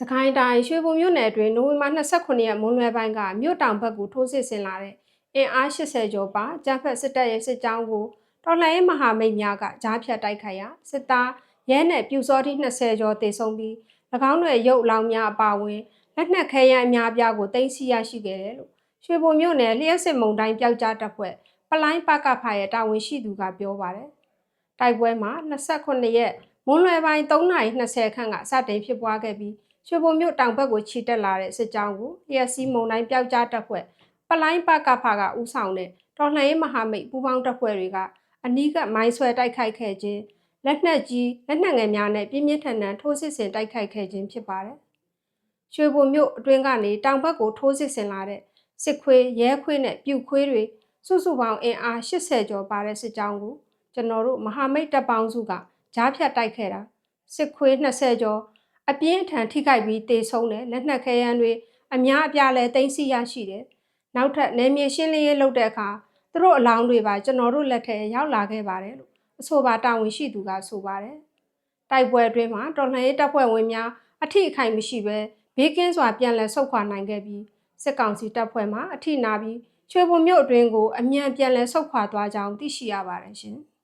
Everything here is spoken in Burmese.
စကိုင်းတိုင်းရွှေဘုံမြို့နယ်အတွင်းနိုဝင်ဘာ29ရက်မွန်းလွဲပိုင်းကမြို့တောင်ဘက်ကိုထိုးစစ်ဆင်လာတဲ့အင်အား80ကျော်ပါဂျဖက်စစ်တပ်ရဲ့စစ်ကြောင်းကိုတော်လှန်ရေးမဟာမိတ်များကကြားဖြတ်တိုက်ခိုက်ရာစစ်သားရဲနဲ့ပြူစောတိ20ကျော်တေဆုံးပြီး၎င်းတို့ရဲ့ရုပ်အလောင်းများအပါအဝင်လက်နက်ခဲယမ်းအများအပြားကိုတင်စီရရှိခဲ့တယ်လို့ရွှေဘုံမြို့နယ်လျှက်စစ်မုံတိုင်းပျောက်ကြားတပ်ဖွဲ့ပလိုင်းပကဖာရဲ့တာဝန်ရှိသူကပြောပါတယ်တိုက်ပွဲမှာ29ရက်မွန်းလွယ်ပိုင်း3:20ခန့်ကစတင်ဖြစ်ပွားခဲ့ပြီး ရွှေဘုံမြို့တောင်ဘက်ကိုခြိတက်လာတဲ့စစ်ကြောင်းကိုလျက်စီးမုံတိုင်းပျောက်ကြားတပ်ဖွဲ့ပလိုင်းပကဖာကဦးဆောင်တဲ့တော်လှန်ရေးမဟာမိတ်ပူးပေါင်းတပ်ဖွဲ့တွေကအနီးကမိုင်းဆွဲတိုက်ခိုက်ခဲ့ခြင်းလက်နက်ကြီးလက်နက်ငယ်များနဲ့ပြင်းပြင်းထန်ထန်ထိုးစစ်ဆင်တိုက်ခိုက်ခဲ့ခြင်းဖြစ်ပါတယ်။ရွှေဘုံမြို့အတွင်းကနေတောင်ဘက်ကိုထိုးစစ်ဆင်လာတဲ့စစ်ခွေးရဲခွေးနဲ့ပြူခွေးတွေစုစုပေါင်းအင်အား80ကျော်ပါတဲ့စစ်ကြောင်းကိုကျွန်တော်တို့မဟာမိတ်တပ်ပေါင်းစုကကြားဖြတ်တိုက်ခဲ့တာစစ်ခွေး20ကျော် အပြင်းအထန်ထိခိုက်ပြီးတေဆုံးတယ်လက်နက်ခဲယမ်းတွေအများအပြားလဲတင်စီရရှိတယ်နောက်ထပ်နယ်မြေရှင်းလင်းရေးလုပ်တဲ့အခါသူတို့အလောင်းတွေပါကျွန်တော်တို့လက်ထဲရောက်လာခဲ့ပါတယ်လို့အဆိုပါတာဝန်ရှိသူကဆိုပါတယ်တိုက်ပွဲအတွင်းမှာတော်လှန်ရေးတပ်ဖွဲ့ဝင်များအထိအခိုက်မရှိဘဲဘေးကင်းစွာပြန်လည်ဆုတ်ခွာနိုင်ခဲ့ပြီးစစ်ကောင်စီတပ်ဖွဲ့မှအထိနာပြီးချွေပုံမြို့အတွင်းကိုအမြန်ပြန်လည်ဆုတ်ခွာသွားကြောင်းသိရှိရပါတယ်ရှင်။